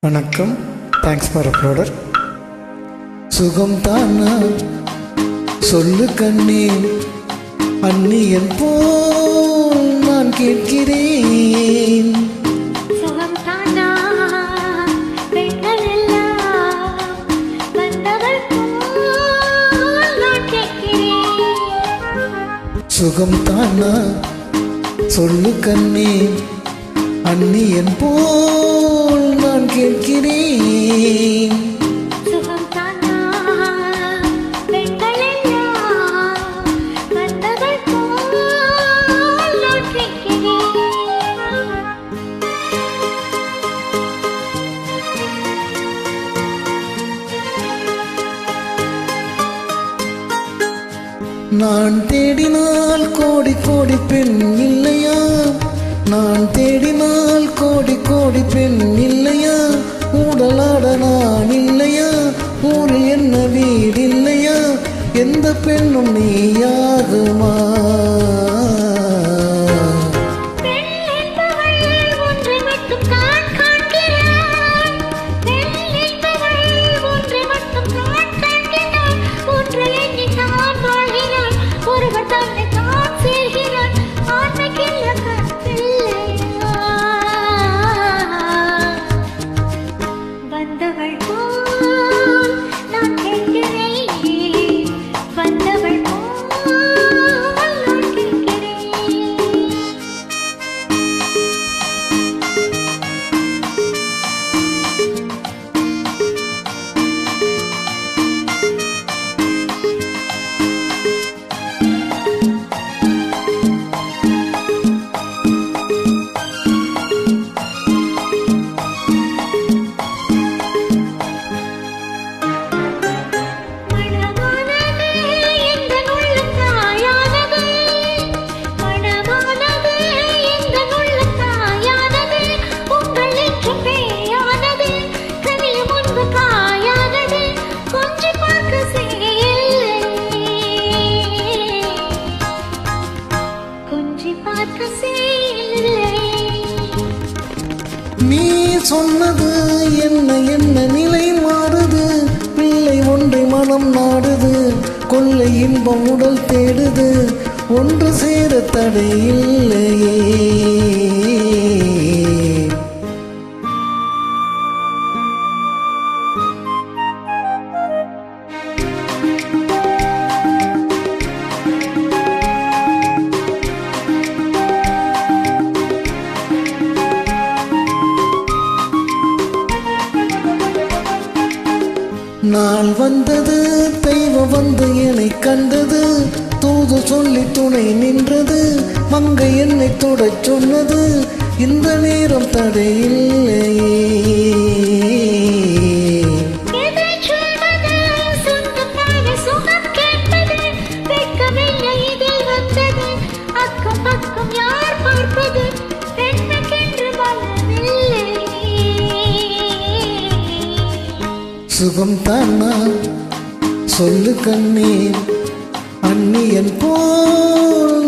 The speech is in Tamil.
வணக்கம். தேங்க்ஸ் ஃபார் அப்லோடர் சுகம் தானா சொல்லு கண்ணே. எல்லாம் வந்தவள் போல் நான் கேட்கிறேன். சுகம் தானா சொல்லு கண்ணே. அந்நியன் போல் நான் தேடினால் கோடி கோடி பெண் இல்லையா? நான் தேடினால் கோடி கோடி பெண் இல்லையா? ஊடலாட நான் இல்லையா? ஊரில் என்ன வீடு இல்லையா? எந்த பெண்ணும் நீயாகுமா? நீ சொன்னது என்ன என்ன நிலை மாறுது? பிள்ளை ஒன்றை மனம் நாடுது கொள்ளை இன்பம் உடல் தேடுது. ஒன்று சேர தடை இல்லையே. நாள் வந்தது தெய்வம் வந்து என்னை கண்டது தூது சொல்லி துணை நின்றது மங்கை என்னை தொடச் சொன்னது இந்த நேரம் தடையில்லையே சுகம் தானா? சொல்லு கண்ணீர் அந்நியன் போல்.